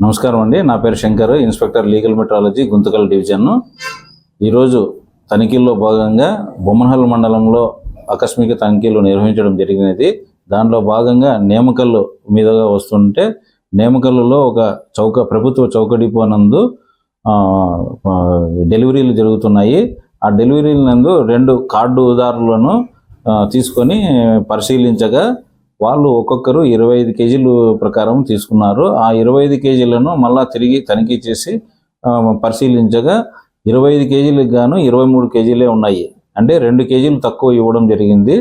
నమస్కారం అండి. నా పేరు Shankar inspector legal metrology Guntakal division ఈరోజు తనిఖీల్లో భాగంగా బొమ్మహల్ మండలంలో ఆకస్మిక తనిఖీలు నిర్వహించడం జరిగినది. దాంట్లో భాగంగా నేమకల్లు మీదుగా వస్తుంటే నేమకల్లులో ఒక చౌక ప్రభుత్వ చౌక డిపో నందు డెలివరీలు జరుగుతున్నాయి. ఆ డెలివరీల నందు రెండు కార్డుదారులను తీసుకొని పరిశీలించగా వాళ్ళు ఒక్కొక్కరు ఇరవై ఐదు కేజీలు ప్రకారం తీసుకున్నారు. ఆ ఇరవై ఐదు కేజీలను మళ్ళా తిరిగి తనిఖీ చేసి పరిశీలించగా ఇరవై ఐదు కేజీలకు గాను ఇరవై మూడు కేజీలే ఉన్నాయి. అంటే రెండు కేజీలు తక్కువ ఇవ్వడం జరిగింది.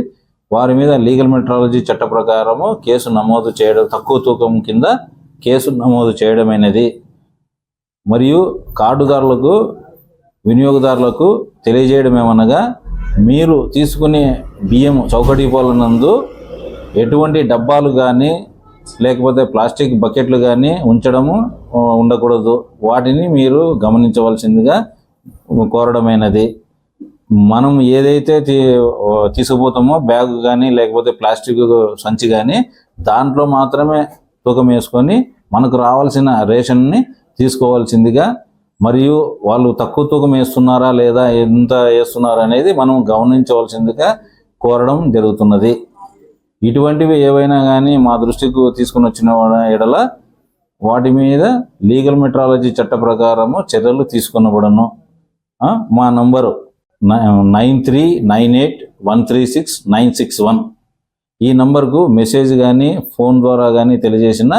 వారి మీద లీగల్ మెట్రాలజీ చట్ట ప్రకారము కేసు నమోదు చేయడం తక్కువ తూకం కింద కేసు నమోదు చేయడమైనది. మరియు కార్డుదారులకు వినియోగదారులకు తెలియజేయడం ఏమనగా మీరు తీసుకునే బియ్యం చౌకటి నందు ఎటువంటి డబ్బాలు కానీ లేకపోతే ప్లాస్టిక్ బకెట్లు కానీ ఉంచడము ఉండకూడదు. వాటిని మీరు గమనించవలసిందిగా కోరడమైనది. మనం ఏదైతే తీ తీసుకుపోతామో బ్యాగ్ కానీ లేకపోతే ప్లాస్టిక్ సంచి కానీ దాంట్లో మాత్రమే తూకం వేసుకొని మనకు రావాల్సిన రేషన్ని తీసుకోవాల్సిందిగా మరియు వాళ్ళు తక్కువ తూకం వేస్తున్నారా లేదా ఎంత వేస్తున్నారా అనేది మనం గమనించవలసిందిగా కోరడం జరుగుతున్నది. ఇటువంటివి ఏవైనా కానీ మా దృష్టికి తీసుకుని వచ్చిన ఎడల వాటి మీద లీగల్ మెట్రాలజీ చట్ట ప్రకారము చర్యలు తీసుకునబడను. మా number nine three nine eight one three six nine six one. ఈ నంబర్కు మెసేజ్ కానీ ఫోన్ ద్వారా కానీ తెలియజేసిన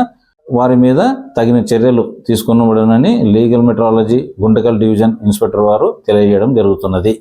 వారి మీద తగిన చర్యలు తీసుకునబడనని legal metrology Guntakal division inspector వారు తెలియజేయడం జరుగుతున్నది.